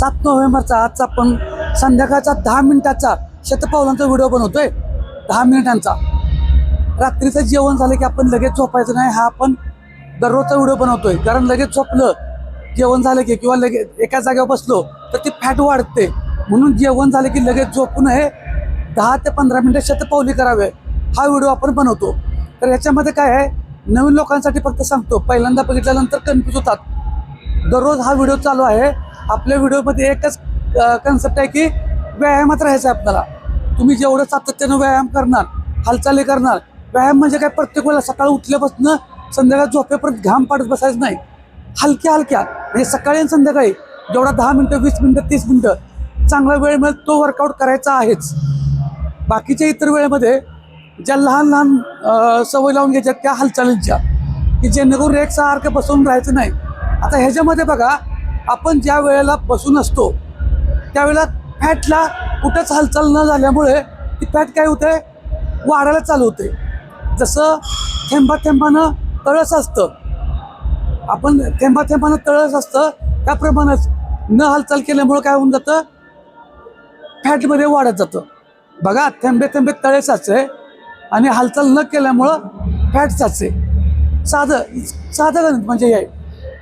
सात नोव्हेंबरचा आजचा आपण संध्याकाळचा दहा मिनिटाचा शतपावलांचा व्हिडिओ बनवतोय. दहा मिनिटांचा. रात्रीचं जेवण झालं की आपण लगेच झोपायचं नाही हा आपण दररोजचा व्हिडिओ बनवतोय. कारण लगेच झोपलं जेवण झालं की किंवा लगेच एका जागेवर बसलो तर ती फॅट वाढते. म्हणून जेवण झालं की लगेच झोपू नये दहा ते पंधरा मिनटं शतपावली करावे हा व्हिडिओ आपण बनवतो. तर याच्यामध्ये काय आहे नवीन लोकांसाठी फक्त सांगतो. पहिल्यांदा बघितल्यानंतर कन्फ्यूज होतात. दररोज हा व्हिडिओ चालू आहे आपल्या व्हिडिओमध्ये एकच कन्सेप्ट आहे की व्यायामात राहायचं आहे आपल्याला. तुम्ही जेवढं सातत्यानं व्यायाम करणार हालचाली करणार व्यायाम म्हणजे काय प्रत्येक वेळेला सकाळ उठल्यापासून संध्याकाळ झोपेपर्यंत घाम पाडत बसायचं नाही. हलक्या हलक्या म्हणजे सकाळी आणि संध्याकाळी जेवढा दहा मिनटं वीस मिनटं तीस मिनटं चांगला वेळ मिळेल तो वर्कआउट करायचा आहेच. बाकीच्या इतर वेळेमध्ये ज्या लहान लहान सवय लावून घ्यायच्या त्या हालचालींच्या की जेणेकरून एक सारखं बसवून राहायचं नाही. आता ह्याच्यामध्ये बघा आपण ज्या वेळेला बसून असतो त्यावेळेला फॅटला कुठंच हालचाल न झाल्यामुळे ती फॅट काय होते? वाढायला चालू होते. जसं थेंबा थेंबानं तळस असतं. आपण थेंबा थेंबानं तळस असतं त्याप्रमाणेच न हालचाल केल्यामुळं काय होऊन जातं? फॅटमध्ये वाढत जातं. बघा थेंबे थेंबे तळे साचे आणि हालचाल न केल्यामुळं फॅट साचे साधं साधं गणित म्हणजे हे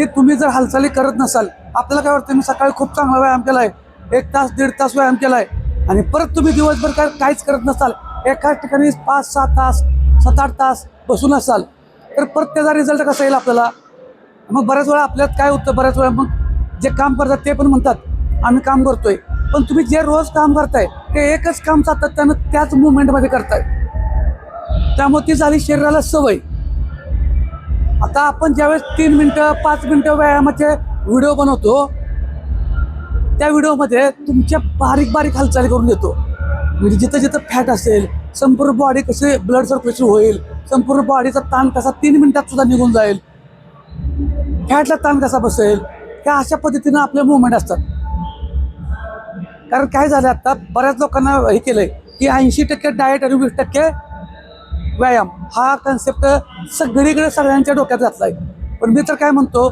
आहे की तुम्ही जर हालचाली करत नसाल आपल्याला काय वाटतं मी सकाळी खूप चांगला व्यायाम केला आहे एक तास दीड तास व्यायाम केला आहे आणि परत तुम्ही दिवसभर काय काहीच करत नसाल एकाच ठिकाणी पाच सहा तास सात आठ तास बसून असाल तर परत त्याचा रिझल्ट कसा येईल आपल्याला? मग बऱ्याच वेळा आपल्यात काय होतं बऱ्याच वेळा मग जे काम करतात ते पण म्हणतात आम्ही काम करतोय. पण तुम्ही जे रोज काम करताय ते एकच काम सातत्यानं त्याच मुवमेंटमध्ये करताय. त्यामुळे ती झाली शरीराला सवय. आता आपण ज्यावेळेस तीन मिनटं पाच मिनटं व्यायामाचे व्हिडिओ बनवतो त्या व्हिडिओमध्ये तुमच्या बारीक बारीक हालचाली करून देतो. म्हणजे जिथं जिथं फॅट असेल संपूर्ण बॉडी कसे ब्लड सर्क्युलेशन होईल संपूर्ण बॉडीचा ताण कसा तीन मिनटात सुद्धा निघून जाईल फॅटला ताण कसा बसेल त्या अशा पद्धतीनं आपले मुवमेंट असतात. कारण काय झालं आता बऱ्याच लोकांना हे केलंय की ऐंशी टक्के डाएट आणि वीस टक्के व्यायाम हा कन्सेप्ट सगळीकडे सगळ्यांच्या डोक्यात घातला आहे पण मी तर काय म्हणतो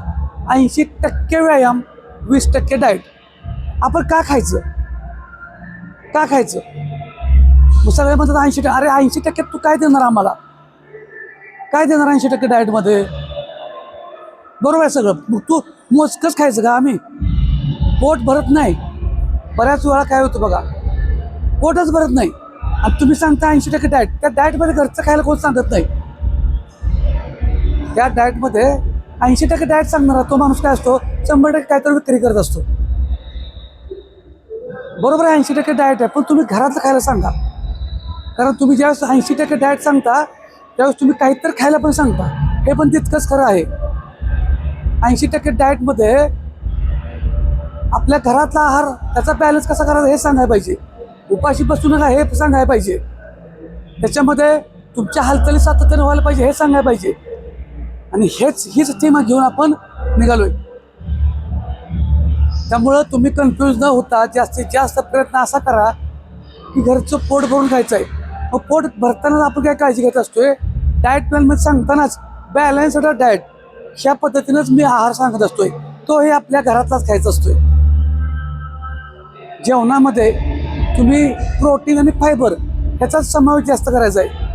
ऐंशी टक्के व्यायाम वीस टक्के डाएट आपण का खायचं? का खायचं? मग सगळे म्हणतात ऐंशी टक्के. अरे ऐंशी टक्के तू काय देणार आम्हाला? काय देणार ऐंशी टक्के डाएटमध्ये बरोबर आहे सगळं. मग तू मोजकंच खायचं का आम्ही? पोट भरत नाही. बऱ्याच वेळा काय होतं बघा पोटच भरत नाही. आणि तुम्ही सांगता ऐंशी टक्के डाएट त्या डाएटमध्ये घरचं खायला कोण सांगत नाही? त्या डाएटमध्ये ऐंशी टक्के डाएट सांगणारा तो माणूस काय असतो? शंभर टक्के काहीतरी विक्री करत असतो. बरोबर आहे ऐंशी टक्के डाएट आहे पण तुम्ही घरातलं खायला सांगा. कारण तुम्ही ज्यावेळेस ऐंशी टक्के डाएट सांगता त्यावेळेस तुम्ही काहीतरी खायला पण सांगता. हे पण तितकंच खरं आहे. ऐंशी टक्के डाएटमध्ये आपल्या घरातला आहार त्याचा बॅलन्स कसा करायचा हे सांगायला पाहिजे. उपाशी बसू नका हे सांगायला पाहिजे. त्याच्यामध्ये तुमच्या हालचाली सातत्याने व्हायला पाहिजे हे सांगायला पाहिजे. आणि हेच हीच थीम घेऊन आपण निघालोय. त्यामुळं तुम्ही कन्फ्यूज न होता जास्तीत जास्त प्रयत्न असा करा की घरचं पोट भरून खायचं आहे मग पोट भरताना आपण काय काळजी घेत असतोय? डाएट प्लॅनमध्ये सांगतानाच बॅलन्स डाएट ह्या पद्धतीनंच मी आहार सांगत असतोय. तो हे आपल्या घरातलाच खायचा असतोय. जेवणामध्ये तुम्ही प्रोटीन आणि फायबर ह्याचाच समावेश जास्त करायचा आहे.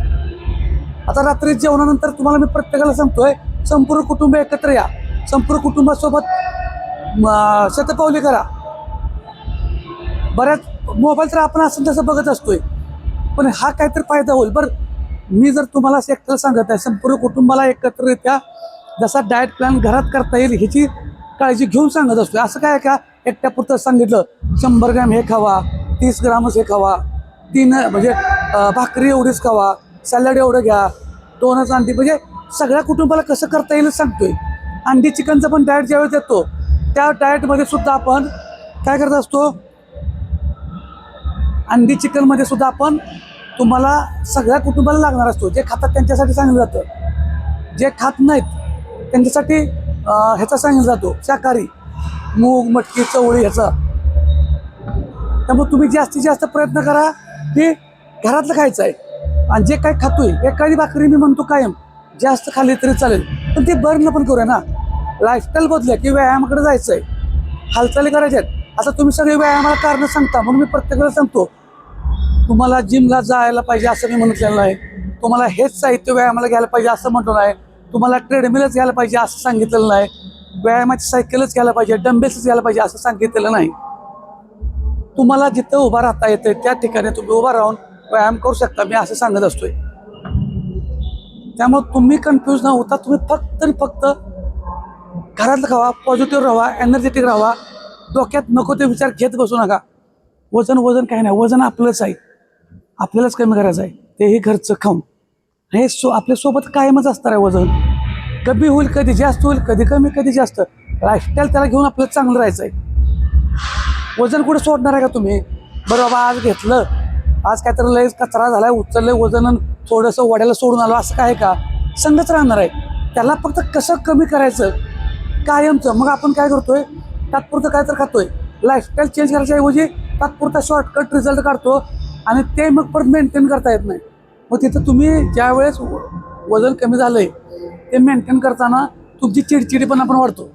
आता रात्री जेवणानंतर तुम्हाला मी प्रत्येकाला सांगतोय संपूर्ण कुटुंब एकत्र या. संपूर्ण कुटुंबासोबत शतपावली करा. बऱ्याच मोबाईल तर आपण असं तसं बघत असतोय. पण हा काहीतरी फायदा होईल. बरं मी जर तुम्हाला असं एकट्याला सांगत आहे संपूर्ण कुटुंबाला एकत्ररित्या जसा डाएट प्लॅन घरात करता येईल ह्याची काळजी घेऊन सांगत असतो असं काय आहे का? एकट्यापुरतं सांगितलं शंभर ग्रॅम हे खावा. तीस ग्रामच हे खावा. तीन म्हणजे भाकरी एवढीच खावा. सॅलड एवढं घ्या. दोनच अंडी म्हणजे सगळ्या कुटुंबाला कसं करता येईल सांगतोय. अंडी चिकनचं पण डाएट ज्यावेळेस देतो त्या डाएटमध्ये सुद्धा आपण काय करत असतो? अंडी चिकनमध्ये सुद्धा आपण तुम्हाला सगळ्या कुटुंबाला लागणार असतो. जे खातात त्यांच्यासाठी सांगितलं जातं. जे खात नाहीत त्यांच्यासाठी ह्याचा सांगितलं जातो. शाकाहारी. मूग मटकी चवळी ह्याचा. त्यामुळे तुम्ही जास्तीत जास्त प्रयत्न करा की घरातलं खायचं आहे. आणि जे काही खातोय एखादी भाकरी मी म्हणतो कायम जास्त खाल्ली तरी चालेल. पण ते बर्न पण करूया ना. लाईफस्टाईल बदलूया की व्यायामाकडे जायचं आहे हालचाली करायच्या आहेत. आता तुम्ही सगळे व्यायामाला कारणं सांगता म्हणून मी प्रत्येकाला सांगतो तुम्हाला जिमला जायला पाहिजे असं मी म्हटलेलं नाही. तुम्हाला हेच साहित्य व्यायामाला घ्यायला पाहिजे असं म्हटलं आहे तुम्हाला ट्रेडमिलच घ्यायला पाहिजे असं सांगितलेलं नाही. व्यायामाची सायकलच घ्यायला पाहिजे डंबेल्सच घ्यायला पाहिजे असं सांगितलेलं नाही. तुम्हाला जिथं उभा राहता येते त्या ठिकाणी तुम्ही उभा राहून व्यायाम करू शकता मी असं सांगत असतोय. त्यामुळे तुम्ही कन्फ्यूज न होता तुम्ही फक्त आणि फक्त घरातलं खावा पॉझिटिव्ह राहा एनर्जेटिक राहा. डोक्यात नको ते विचार घेत बसू नका. वजन वजन काही नाही वजन आपलंच आहे. आपल्यालाच कमी करायचं आहे. तेही घरचं खाऊन. हे सो आपल्यासोबत कायमच असणार आहे वजन. कमी होईल कधी जास्त होईल कधी कमी कधी जास्त. लाईफस्टाईल त्याला घेऊन आपल्याला चांगलं राहायचं आहे. वजन कुठे सोडणार आहे का तुम्ही? बरं बाबा आज घेतलं. आज काहीतरी लय कचरा झालाय उचललं वजन आणि थोडंसं वड्याला सोडून आलो. असं काय का? संगच राहणार आहे. त्याला फक्त कसं कमी करायचं? कायमचं. मग आपण काय करतोय? तात्पुरतं काय तर खातोय. लाईफस्टाईल चेंज करायच्या ऐवजी तात्पुरता शॉर्टकट रिझल्ट काढतो आणि ते मग परत मेंटेन करता येत नाही. मग तिथं तुम्ही ज्यावेळेस व- वजन कमी झालंय ते मेंटेन करताना तुमची चिडचिडी पण आपण वाढतो.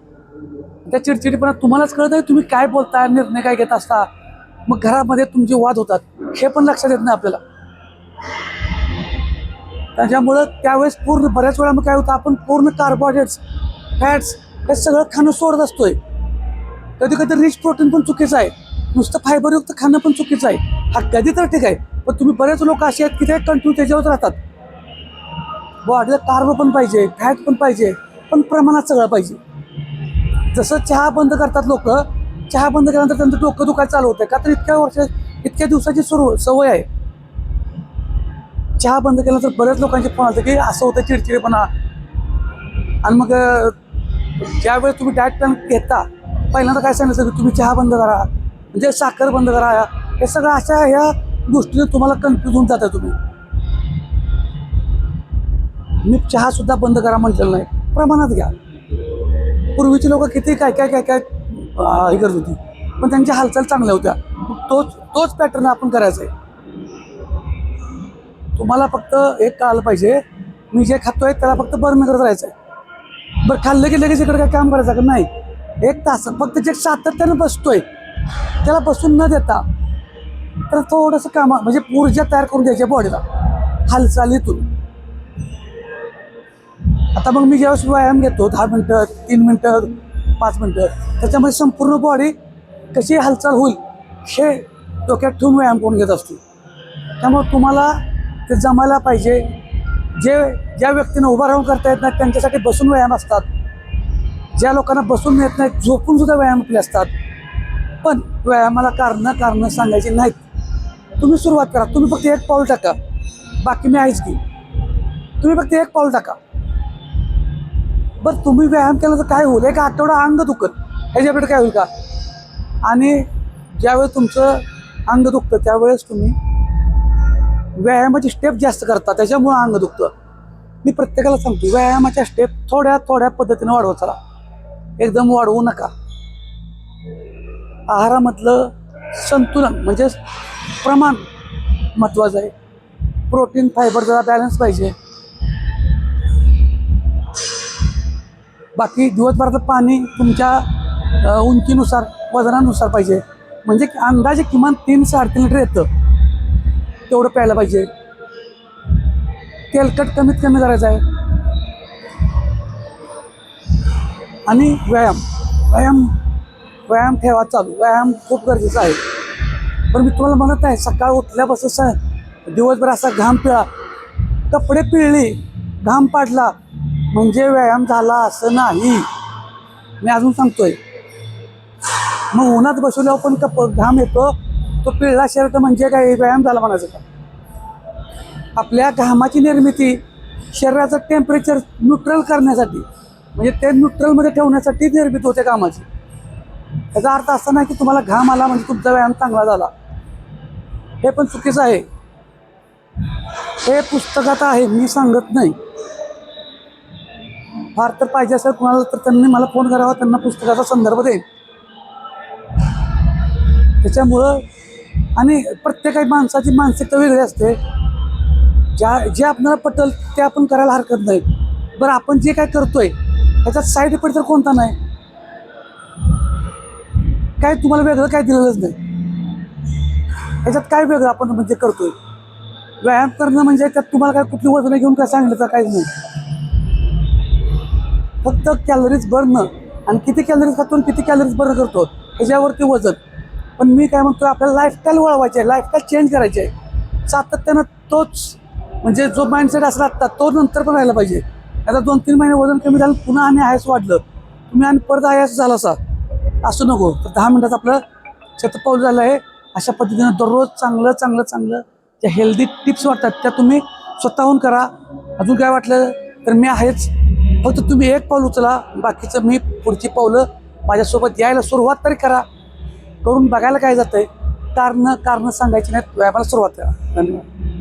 त्या चिडचिडीपणा तुम्हालाच कळत आहे? तुम्ही काय बोलता निर्णय काय घेत असता? मग घरामध्ये तुमचे वाद होतात. हे पण लक्षात येत नाही आपल्याला. त्याच्यामुळं त्यावेळेस पूर्ण बऱ्याच वेळा मग काय होतं? आपण पूर्ण कार्बोहायड्रेट्स फॅट्स हे सगळं खाणं सोडत असतोय. कधी कधी रिच प्रोटीन पण चुकीचं आहे. नुसतं फायबरयुक्त खाणं पण चुकीचं आहे. हा कधी तर ठीक आहे. पण तुम्ही बरेच लोक असे आहेत की ते कंटिन्यू त्याच्यावर राहतात. बॉडीला कार्ब पण पाहिजे फॅट पण पाहिजे पण प्रमाणात सगळं पाहिजे. जसं चहा बंद करतात लोक चहा बंद केल्यानंतर त्यांचं डोकं दुखायला चालू होतं का तर इतक्या वर्ष इतक्या दिवसाची सुरू सवय आहे. चहा बंद केल्यानंतर बऱ्याच लोकांचे फोन आले की असं होतं चिडचिडेपणा. आणि मग ज्यावेळेस तुम्ही डायट प्लॅन घेता पहिल्यांदा काय सांगितलं की तुम्ही चहा बंद करा म्हणजे साखर बंद करा हे सगळं अशा ह्या गोष्टीने तुम्हाला कन्फ्यूज होऊन जाता तुम्ही. मी चहासुद्धा बंद करा म्हटलेलं नाही. प्रमाणात घ्या. पूर्वीची लोक किती काय काय काय काय हे करत होती. पण त्यांच्या हालचाल चांगल्या होत्या. तोच तोच पॅटर्न आपण करायचा आहे. तुम्हाला फक्त एक कळालं पाहिजे मी जे खातोय त्याला फक्त बर्न करत राहायचं आहे. बरं खाल्लं की लगेच इकडे काय काम करायचं का? नाही. एक तास फक्त जे सातत्यानं बसतोय त्याला बसून न देता तर थोडंसं काम म्हणजे ऊर्जा तयार करून द्यायची बॉडीला हालचालीतून. आता मग मी ज्यावेळेस व्यायाम घेतो दहा मिनटं तीन मिनटं पाच मिनटं त्याच्यामध्ये संपूर्ण बॉडी कशी हालचाल होईल हे डोक्यात ठेवून व्यायाम करून घेत असतो. त्यामुळे तुम्हाला ते जमायला पाहिजे. जे ज्या व्यक्तीनं उभं राहून करता येत नाही त्यांच्यासाठी बसून व्यायाम असतात. ज्या लोकांना बसून येत नाहीत झोपून सुद्धा व्यायाम आपले असतात. पण व्यायामाला कारणं कारणं सांगायची नाहीत. तुम्ही सुरुवात करा. तुम्ही फक्त एक पाऊल टाका. बाकी मी आहेच की. तुम्ही फक्त एक पाऊल टाका. बरं तुम्ही व्यायाम केला तर काय होईल? एक आठवडा अंग दुखत. ह्याच्याकडे काय होईल का? आणि ज्यावेळेस तुमचं अंग दुखतं त्यावेळेस तुम्ही व्यायामाची स्टेप जास्त करता. त्याच्यामुळं अंग दुखतं. मी प्रत्येकाला सांगतो व्यायामाच्या स्टेप थोड्या थोड्या पद्धतीने वाढवत चला. एकदम वाढवू नका. आहारामधलं संतुलन म्हणजेच प्रमाण महत्त्वाचं आहे. प्रोटीन फायबर जरा बॅलन्स पाहिजे. बाकी दिवसभराचं पाणी तुमच्या उंचीनुसार वजनानुसार पाहिजे. म्हणजे अंदाजे किमान तीन साडेतीन लिटर येतं. तेवढं प्यायला पाहिजे. तेलकट कमीत कमी करायचं आहे. आणि व्यायाम. व्यायाम व्यायाम ठेवा चालू. व्यायाम खूप गरजेचा आहे. पण मी तुम्हाला म्हणत आहे सकाळ उठल्यापासून स दिवसभर असा घाम पिळा. कपडे पिळले घाम पाडला म्हणजे व्यायाम झाला असं नाही. मी अजून सांगतोय. मग उन्हात बसवल्यावर पण कप घाम येतो. तो पिळला शर्ट म्हणजे काय व्यायाम झाला म्हणायचं का? आपल्या घामाची निर्मिती शरीराचं टेम्परेचर न्यूट्रल करण्यासाठी म्हणजे ते न्यूट्रलमध्ये ठेवण्यासाठी निर्मित होते कामाची. याचा अर्थ असा नाही की तुम्हाला घाम आला म्हणजे तुमचा व्यायाम चांगला झाला. हे पण चुकीचं आहे. हे पुस्तकात आहे मी सांगत नाही. फार तर पाहिजे असेल कुणाला तर त्यांनी मला फोन करावा त्यांना पुस्तकाचा संदर्भ देईन. त्याच्यामुळं आणि प्रत्येक माणसाची मानसिकता वेगळी असते. ज्या जे आपल्याला पटल ते आपण करायला हरकत नाही. बरं आपण जे काय करतोय त्याच्यात साईड इफेक्ट तर कोणता नाही. काय तुम्हाला वेगळं काय दिलेलंच नाही. याच्यात काय वेगळं आपण म्हणजे करतोय? व्यायाम करणं म्हणजे त्यात तुम्हाला काय कुठली वजनं घेऊन काय सांगितलं तर काहीच नाही. फक्त कॅलरीज बर्न आणि किती कॅलरीज खातो आणि किती कॅलरीज बर्न करतो त्याच्यावरती वजन. पण मी काय म्हणतो आपल्याला लाईफस्टाईल वळवायची आहे लाईफस्टाईल चेंज करायची आहे. सातत्यानं तोच म्हणजे जो माइंडसेट असला आत्ता तो नंतर पण राहिला पाहिजे. आता दोन तीन महिने वजन कमी झालं पुन्हा आणि आयस वाढलं. तुम्ही आणि परत आयस झाला असा असं नको. तर दहा मिनिटात आपलं शतपाऊल झालं आहे. अशा पद्धतीनं दररोज चांगलं चांगलं चांगलं ज्या हेल्दी टिप्स वाटतात त्या तुम्ही स्वतःहून करा. अजून काय वाटलं? तर मी आहेच. फक्त तुम्ही एक पाऊल उचला बाकीचं मी पुढची पावलं माझ्यासोबत यायला सुरुवात तरी करा. करून बघायला काय जातं आहे कारणं कारणं सांगायची नाहीत व्यायामाला सुरुवात करा. धन्यवाद.